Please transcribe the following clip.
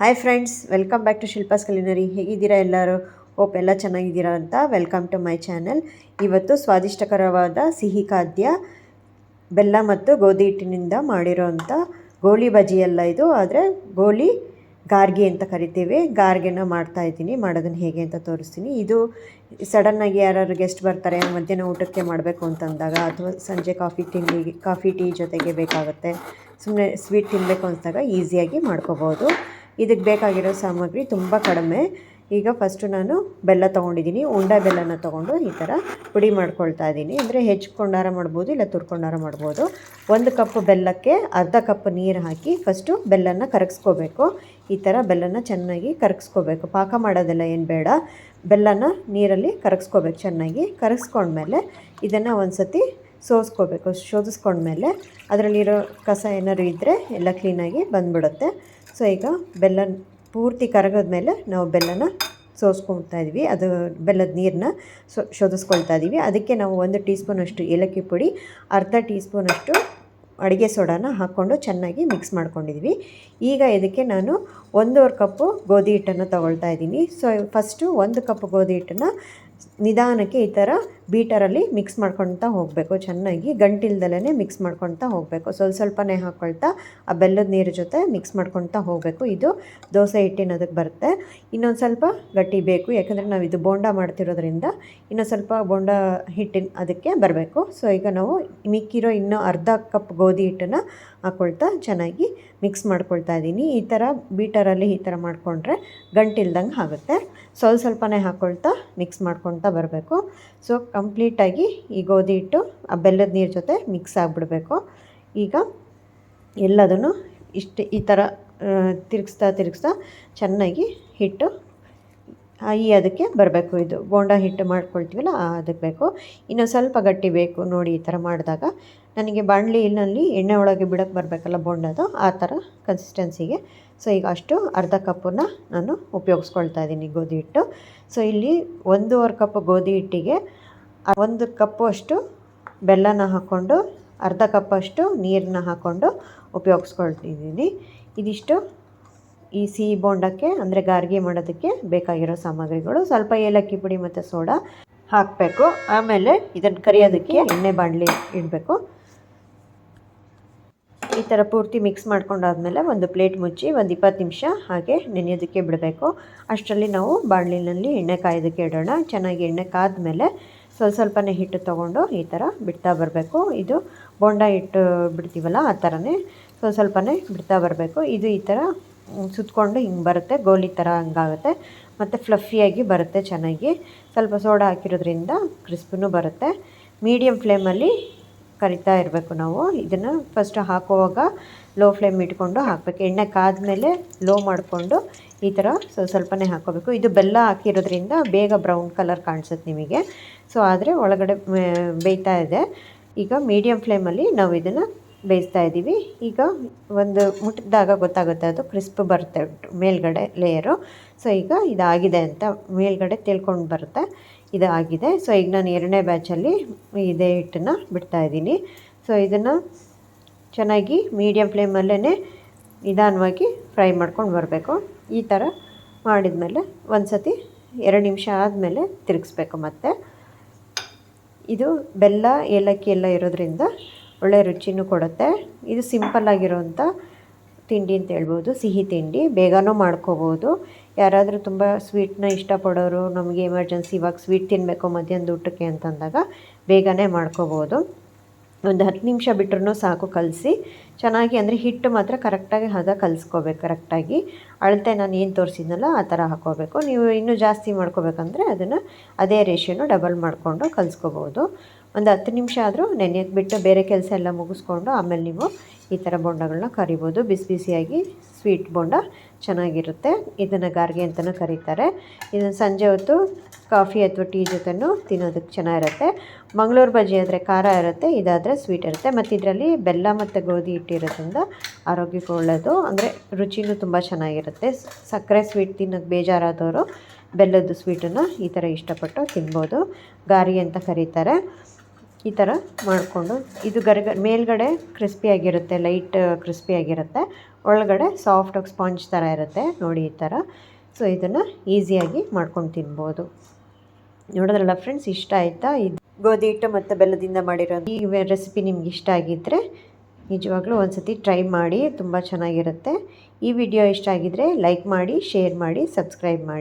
Hi friends welcome back to Shilpa's culinary ಹೇಗಿದ್ದೀರಾ ಎಲ್ಲರೂ? ಓಪ್ ಎಲ್ಲ ಚೆನ್ನಾಗಿದ್ದೀರಾ ಅಂತ ವೆಲ್ಕಮ್ ಟು ಮೈ ಚಾನಲ್ ಇವತ್ತು ಸ್ವಾದಿಷ್ಟಕರವಾದ ಸಿಹಿ ಖಾದ್ಯ, ಬೆಲ್ಲ ಮತ್ತು ಗೋಧಿ ಹಿಟ್ಟಿನಿಂದ ಮಾಡಿರೋವಂಥ ಗೋಳಿ ಬಜಿ ಎಲ್ಲ ಇದು. ಆದರೆ ಗೋಳಿ ಗಾರ್ಗಿ ಅಂತ ಕರಿತೀವಿ. ಗಾರ್ಗೆನ ಮಾಡ್ತಾ ಇದ್ದೀನಿ. ಮಾಡೋದನ್ನು ಹೇಗೆ ಅಂತ ತೋರಿಸ್ತೀನಿ. ಇದು ಸಡನ್ನಾಗಿ ಯಾರು ಗೆಸ್ಟ್ ಬರ್ತಾರೆ, ಮಧ್ಯಾಹ್ನ ಊಟಕ್ಕೆ ಮಾಡಬೇಕು ಅಂತಂದಾಗ ಅಥವಾ ಸಂಜೆ ಕಾಫಿ ತಿಂಡಿ ಕಾಫಿ ಟೀ ಜೊತೆಗೆ ಬೇಕಾಗುತ್ತೆ ಸುಮ್ಮನೆ ಸ್ವೀಟ್ ತಿನ್ನಬೇಕು ಅಂತಾಗ ಈಸಿಯಾಗಿ ಮಾಡ್ಕೋಬೋದು. ಇದಕ್ಕೆ ಬೇಕಾಗಿರೋ ಸಾಮಗ್ರಿ ತುಂಬ ಕಡಿಮೆ. ಈಗ ಫಸ್ಟು ನಾನು ಬೆಲ್ಲ ತೊಗೊಂಡಿದ್ದೀನಿ. ಉಂಡೆ ಬೆಲ್ಲನ ತೊಗೊಂಡು ಈ ಥರ ಪುಡಿ ಮಾಡ್ಕೊಳ್ತಾ ಇದ್ದೀನಿ. ಅಂದರೆ ಹೆಚ್ಚಿಕೊಂಡಾರ ಮಾಡ್ಬೋದು, ಇಲ್ಲ ತುರ್ಕೊಂಡಾರ ಮಾಡ್ಬೋದು. ಒಂದು ಕಪ್ ಬೆಲ್ಲಕ್ಕೆ ಅರ್ಧ ಕಪ್ ನೀರು ಹಾಕಿ ಫಸ್ಟು ಬೆಲ್ಲನ ಕರಗಿಸ್ಕೋಬೇಕು. ಈ ಥರ ಬೆಲ್ಲನ ಚೆನ್ನಾಗಿ ಕರಗಿಸ್ಕೋಬೇಕು. ಪಾಕ ಮಾಡೋದೆಲ್ಲ ಏನು ಬೇಡ. ಬೆಲ್ಲನ ನೀರಲ್ಲಿ ಕರಗಿಸ್ಕೋಬೇಕು ಚೆನ್ನಾಗಿ. ಕರಗಿಸ್ಕೊಂಡ್ಮೇಲೆ ಇದನ್ನು ಒಂದು ಸತಿ ಸೋಸ್ಕೋಬೇಕು ಶೋಧಿಸ್ಕೊಂಡ್ಮೇಲೆ ಅದರಲ್ಲಿರೋ ಕಸ ಏನಾದ್ರು ಇದ್ದರೆ ಎಲ್ಲ ಕ್ಲೀನಾಗಿ ಬಂದ್ಬಿಡುತ್ತೆ. ಸೊ ಈಗ ಬೆಲ್ಲ ಪೂರ್ತಿ ಕರಗದ ಮೇಲೆ ನಾವು ಬೆಲ್ಲನ ಸೋಸ್ಕೊಳ್ತಾ ಇದ್ವಿ. ಅದು ಬೆಲ್ಲದ ನೀರನ್ನ ಸೊ, ಶೋಧಿಸ್ಕೊಳ್ತಾ ಇದ್ದೀವಿ ಅದಕ್ಕೆ ನಾವು ಒಂದು ಟೀ ಸ್ಪೂನಷ್ಟು ಏಲಕ್ಕಿ ಪುಡಿ, ಅರ್ಧ ಟೀ ಸ್ಪೂನಷ್ಟು ಅಡುಗೆ ಸೋಡಾನ ಹಾಕ್ಕೊಂಡು ಚೆನ್ನಾಗಿ ಮಿಕ್ಸ್ ಮಾಡ್ಕೊಂಡಿದ್ವಿ. ಈಗ ಇದಕ್ಕೆ ನಾನು ಒಂದೂವರೆ ಕಪ್ಪು ಗೋಧಿ ಹಿಟ್ಟನ್ನು ತೊಗೊಳ್ತಾ ಇದ್ದೀನಿ. ಸೊ, ಫಸ್ಟು ಒಂದು ಕಪ್ ಗೋಧಿ ಹಿಟ್ಟನ್ನು ನಿಧಾನಕ್ಕೆ ಈ ಥರ ಬೀಟರಲ್ಲಿ ಮಿಕ್ಸ್ ಮಾಡ್ಕೊಳ್ತಾ ಹೋಗಬೇಕು, ಚೆನ್ನಾಗಿ ಗಂಟಿಲ್ದಲೇ ಮಿಕ್ಸ್ ಮಾಡ್ಕೊಳ್ತಾ ಹೋಗಬೇಕು. ಸ್ವಲ್ಪ ಸ್ವಲ್ಪನೇ ಹಾಕ್ಕೊಳ್ತಾ ಆ ಬೆಲ್ಲದ ನೀರು ಜೊತೆ ಮಿಕ್ಸ್ ಮಾಡ್ಕೊಳ್ತಾ ಹೋಗಬೇಕು. ಇದು ದೋಸೆ ಹಿಟ್ಟಿನ ಅದಕ್ಕೆ ಬರುತ್ತೆ. ಇನ್ನೊಂದು ಸ್ವಲ್ಪ ಗಟ್ಟಿ ಬೇಕು, ಯಾಕಂದರೆ ನಾವು ಇದು ಬೋಂಡ ಮಾಡ್ತಿರೋದ್ರಿಂದ ಇನ್ನೊಂದು ಸ್ವಲ್ಪ ಬೋಂಡ ಹಿಟ್ಟಿನ ಅದಕ್ಕೆ ಬರಬೇಕು. ಸೊ ಈಗ ನಾವು ಮಿಕ್ಕಿರೋ ಇನ್ನೂ ಅರ್ಧ ಕಪ್ ಗೋಧಿ ಹಿಟ್ಟನ್ನು ಹಾಕ್ಕೊಳ್ತಾ ಚೆನ್ನಾಗಿ ಮಿಕ್ಸ್ ಮಾಡ್ಕೊಳ್ತಾ ಇದ್ದೀನಿ. ಈ ಥರ ಬೀಟರಲ್ಲಿ ಈ ಥರ ಮಾಡಿಕೊಂಡ್ರೆ ಗಂಟಿಲ್ದಂಗೆ ಆಗುತ್ತೆ. ಸ್ವಲ್ಪ ಸ್ವಲ್ಪನೇ ಹಾಕ್ಕೊಳ್ತಾ ಮಿಕ್ಸ್ ಮಾಡ್ಕೊಳ್ತಾ ಬರಬೇಕು. ಸೊ, ಕಂಪ್ಲೀಟಾಗಿ ಈ ಗೋಧಿ ಹಿಟ್ಟು, ಆ ಬೆಲ್ಲದ ನೀರು ಜೊತೆ ಮಿಕ್ಸ್ ಆಗಿಬಿಡಬೇಕು. ಈಗ ಎಲ್ಲದನ್ನು ಇಷ್ಟು ಈ ಥರ ತಿರುಗಿಸ್ತಾ ತಿರುಗಿಸ್ತಾ ಚೆನ್ನಾಗಿ ಹಿಟ್ಟು ಈ ಅದಕ್ಕೆ ಬರಬೇಕು. ಇದು ಬೋಂಡ ಹಿಟ್ಟು ಮಾಡ್ಕೊಳ್ತೀವಲ್ಲ ಅದಕ್ಕೆ ಬೇಕು. ಇನ್ನು ಸ್ವಲ್ಪ ಗಟ್ಟಿ ಬೇಕು, ನೋಡಿ ಈ ಥರ ಮಾಡಿದಾಗ. ನನಗೆ ಬಾಣಲಿನಲ್ಲಿ ಎಣ್ಣೆ ಒಳಗೆ ಬಿಡೋಕ್ಕೆ ಬರಬೇಕಲ್ಲ ಬೋಂಡದು, ಆ ಥರ ಕನ್ಸಿಸ್ಟೆನ್ಸಿಗೆ ಸೊ ಈಗ ಅಷ್ಟು ಅರ್ಧ ಕಪ್ಪನ್ನು ನಾನು ಉಪಯೋಗಿಸ್ಕೊಳ್ತಾ ಇದ್ದೀನಿ ಗೋಧಿ ಹಿಟ್ಟು. ಸೊ ಇಲ್ಲಿ ಒಂದೂವರೆ ಕಪ್ ಗೋಧಿ ಹಿಟ್ಟಿಗೆ ಒಂದು ಕಪ್ಪು ಅಷ್ಟು ಬೆಲ್ಲನ ಹಾಕ್ಕೊಂಡು, ಅರ್ಧ ಕಪ್ಪಷ್ಟು ನೀರನ್ನ ಹಾಕ್ಕೊಂಡು ಉಪಯೋಗಿಸ್ಕೊಳ್ತಿದ್ದೀನಿ. ಇದಿಷ್ಟು ಈ ಸಿಹಿ ಬೋಂಡಕ್ಕೆ, ಅಂದರೆ ಗಾರ್ಗಿ ಮಾಡೋದಕ್ಕೆ ಬೇಕಾಗಿರೋ ಸಾಮಗ್ರಿಗಳು. ಸ್ವಲ್ಪ ಏಲಕ್ಕಿ ಪುಡಿ ಮತ್ತು ಸೋಡಾ ಹಾಕಬೇಕು. ಆಮೇಲೆ ಇದನ್ನು ಕರಿಯೋದಕ್ಕೆ ಎಣ್ಣೆ ಬಾಣಲಿ ಇಡಬೇಕು. ಈ ಥರ ಪೂರ್ತಿ ಮಿಕ್ಸ್ ಮಾಡ್ಕೊಂಡಾದ್ಮೇಲೆ ಒಂದು ಪ್ಲೇಟ್ ಮುಚ್ಚಿ ಒಂದು ಇಪ್ಪತ್ತು ನಿಮಿಷ ಹಾಗೆ ನೆನೆಯೋದಕ್ಕೆ ಬಿಡಬೇಕು. ಅಷ್ಟರಲ್ಲಿ ನಾವು ಬಾಣಲಿನಲ್ಲಿ ಎಣ್ಣೆ ಕಾಯೋದಕ್ಕೆ ಇಡೋಣ. ಚೆನ್ನಾಗಿ ಎಣ್ಣೆ ಕಾದ್ಮೇಲೆ ಸ್ವಲ್ಪ ಸ್ವಲ್ಪನೇ ಹಿಟ್ಟು ತೊಗೊಂಡು ಈ ಥರ ಬಿಡ್ತಾ ಬರಬೇಕು. ಇದು ಬೋಂಡ ಹಿಟ್ಟು ಬಿಡ್ತೀವಲ್ಲ ಆ ಥರನೇ ಸ್ವಲ್ಪ ಸ್ವಲ್ಪನೇ ಬಿಡ್ತಾ ಬರಬೇಕು. ಇದು ಈ ಥರ ಸುತ್ತಕೊಂಡು ಹಿಂಗೆ ಬರುತ್ತೆ. ಗೋಲಿ ಥರ ಹಂಗಾಗುತ್ತೆ. ಮತ್ತು ಫ್ಲಫಿಯಾಗಿ ಬರುತ್ತೆ ಚೆನ್ನಾಗಿ. ಸ್ವಲ್ಪ ಸೋಡಾ ಹಾಕಿರೋದ್ರಿಂದ ಕ್ರಿಸ್ಪಿನೂ ಬರುತ್ತೆ. ಮೀಡಿಯಮ್ ಫ್ಲೇಮಲ್ಲಿ ಕರಿತಾ ಇರಬೇಕು ನಾವು. ಇದನ್ನು ಫಸ್ಟ್ ಹಾಕುವಾಗ ಲೋ ಫ್ಲೇಮ್ ಇಟ್ಕೊಂಡು ಹಾಕಬೇಕು. ಎಣ್ಣೆ ಕಾದ್ಮೇಲೆ ಲೋ ಮಾಡಿಕೊಂಡು ಈ ಥರ ಸ್ವಲ್ಪ ಸ್ವಲ್ಪನೇ ಹಾಕೋಬೇಕು. ಇದು ಬೆಲ್ಲ ಹಾಕಿರೋದ್ರಿಂದ ಬೇಗ ಬ್ರೌನ್ ಕಲರ್ ಕಾಣಿಸುತ್ತೆ ನಿಮಗೆ. ಸೊ ಆದರೆ ಒಳಗಡೆ ಬೇಯ್ತಾ ಇದೆ. ಈಗ ಮೀಡಿಯಮ್ ಫ್ಲೇಮಲ್ಲಿ ನಾವು ಇದನ್ನು ಬೇಯಿಸ್ತಾ ಇದ್ದೀವಿ. ಈಗ ಒಂದು ಮುಟ್ಟಿದಾಗ ಗೊತ್ತಾಗುತ್ತೆ ಅದು ಕ್ರಿಸ್ಪ್ ಬರುತ್ತೆ ಮೇಲ್ಗಡೆ ಲೇಯರು ಸೊ ಈಗ ಇದಾಗಿದೆ ಅಂತ ಮೇಲ್ಗಡೆ ತೇಳ್ಕೊಂಡು ಬರುತ್ತೆ. ಇದಾಗಿದೆ. ಸೊ ಈಗ ನಾನು ಎರಡನೇ ಬ್ಯಾಚಲ್ಲಿ ಇದೇ ಹಿಟ್ಟನ್ನು ಬಿಡ್ತಾಯಿದ್ದೀನಿ ಸೊ ಇದನ್ನು ಚೆನ್ನಾಗಿ ಮೀಡಿಯಮ್ ಫ್ಲೇಮಲ್ಲೇ ನಿಧಾನವಾಗಿ ಫ್ರೈ ಮಾಡ್ಕೊಂಡು ಬರಬೇಕು. ಈ ಥರ ಮಾಡಿದ್ಮೇಲೆ ಒಂದು ಸತಿ ಎರಡು ನಿಮಿಷ ಆದಮೇಲೆ ತಿರುಗಿಸ್ಬೇಕು ಮತ್ತು. ಇದು ಬೆಲ್ಲ ಏಲಕ್ಕಿ ಎಲ್ಲ ಇರೋದ್ರಿಂದ ಒಳ್ಳೆ ರುಚಿನೂ ಕೊಡುತ್ತೆ. ಇದು ಸಿಂಪಲ್ಲಾಗಿರುವಂಥ ತಿಂಡಿ ಅಂತ ಹೇಳ್ಬೋದು. ಸಿಹಿ ತಿಂಡಿ. ಬೇಗನೂ ಮಾಡ್ಕೋಬೋದು. ಯಾರಾದರೂ ತುಂಬ ಸ್ವೀಟ್ನ ಇಷ್ಟಪಡೋರು, ನಮಗೆ ಎಮರ್ಜೆನ್ಸಿ ಇವಾಗ ಸ್ವೀಟ್ ತಿನ್ನಬೇಕು ಮಧ್ಯಾಹ್ನದ ಊಟಕ್ಕೆ ಅಂತಂದಾಗ ಬೇಗನೆ ಮಾಡ್ಕೋಬೋದು. ಒಂದು ಹತ್ತು ನಿಮಿಷ ಬಿಟ್ರೂ ಸಾಕು ಕಲಸಿ. ಚೆನ್ನಾಗಿ ಅಂದರೆ ಹಿಟ್ಟು ಮಾತ್ರ ಕರೆಕ್ಟಾಗಿ ಹದ ಕಲಿಸ್ಕೋಬೇಕು ಕರೆಕ್ಟಾಗಿ ಅಳತೆ ನಾನು ಏನು ತೋರಿಸಿದ್ನಲ್ಲ, ಆ ಥರ ಹಾಕೋಬೇಕು ನೀವು ಇನ್ನೂ ಜಾಸ್ತಿ ಮಾಡ್ಕೋಬೇಕಂದ್ರೆ ಅದನ್ನು ಅದೇ ರೇಷಿಯೋನು ಡಬಲ್ ಮಾಡಿಕೊಂಡು ಕಲಿಸ್ಕೋಬೋದು ಒಂದು ಹತ್ತು ನಿಮಿಷ ಆದರೂ ನೆನೆಯಕ್ಕೆ ಬಿಟ್ಟು ಬೇರೆ ಕೆಲಸ ಎಲ್ಲ ಮುಗಿಸ್ಕೊಂಡು ಆಮೇಲೆ ನೀವು ಈ ಥರ ಬೋಂಡಗಳನ್ನ ಕರಿಬೋದು. ಬಿಸಿ ಬಿಸಿಯಾಗಿ ಸ್ವೀಟ್ ಬೋಂಡ ಚೆನ್ನಾಗಿರುತ್ತೆ. ಇದನ್ನು ಗಾರ್ಗೆ ಅಂತಲೂ ಕರೀತಾರೆ. ಇದನ್ನು ಸಂಜೆ ಹೊತ್ತು ಕಾಫಿ ಅಥವಾ ಟೀ ಜೊತೆನೂ ತಿನ್ನೋದಕ್ಕೆ ಚೆನ್ನಾಗಿರುತ್ತೆ. ಮಂಗಳೂರು ಬಜ್ಜಿ ಆದರೆ ಖಾರ ಇರುತ್ತೆ, ಇದಾದರೆ ಸ್ವೀಟ್ ಇರುತ್ತೆ. ಮತ್ತು ಇದರಲ್ಲಿ ಬೆಲ್ಲ ಮತ್ತು ಗೋಧಿ ಹಿಟ್ಟಿರೋದ್ರಿಂದ ಆರೋಗ್ಯಕ್ಕೆ ಒಳ್ಳೆಯದು ಅಂದರೆ ರುಚಿನೂ ತುಂಬ ಚೆನ್ನಾಗಿರುತ್ತೆ. ಸಕ್ಕರೆ ಸ್ವೀಟ್ ತಿನ್ನೋಕ್ಕೆ ಬೇಜಾರಾದವರು ಬೆಲ್ಲದ ಸ್ವೀಟನ್ನು ಈ ಥರ ಇಷ್ಟಪಟ್ಟು ತಿನ್ಬೋದು. ಗಾರಿ ಅಂತ ಕರೀತಾರೆ. ಈ ಥರ ಮಾಡಿಕೊಂಡು ಇದು ಗರ್ಗ, ಮೇಲ್ಗಡೆ ಕ್ರಿಸ್ಪಿಯಾಗಿರುತ್ತೆ ಲೈಟ್ ಕ್ರಿಸ್ಪಿಯಾಗಿರುತ್ತೆ ಒಳಗಡೆ ಸಾಫ್ಟಾಗಿ ಸ್ಪಾಂಜ್ ಥರ ಇರುತ್ತೆ. ನೋಡಿ ಈ ಥರ ಸೊ ಇದನ್ನು ಈಸಿಯಾಗಿ ಮಾಡ್ಕೊಂಡು ತಿನ್ಬೋದು. ನೋಡೋದ್ರಲ್ಲ ಫ್ರೆಂಡ್ಸ್ ಇಷ್ಟ ಆಯಿತಾ? ಇದು ಗೋಧಿ ಹಿಟ್ಟು ಮತ್ತು ಬೆಲ್ಲದಿಂದ ಮಾಡಿರೋ ಈ ರೆಸಿಪಿ ನಿಮ್ಗೆ ಇಷ್ಟ ಆಗಿದ್ದರೆ ನಿಜವಾಗ್ಲೂ ಒಂದು ಸತಿ ಟ್ರೈ ಮಾಡಿ, ತುಂಬ ಚೆನ್ನಾಗಿರುತ್ತೆ. ಈ ವಿಡಿಯೋ ಇಷ್ಟ ಆಗಿದ್ದರೆ ಲೈಕ್ ಮಾಡಿ ಶೇರ್ ಮಾಡಿ ಸಬ್ಸ್ಕ್ರೈಬ್ ಮಾಡಿ.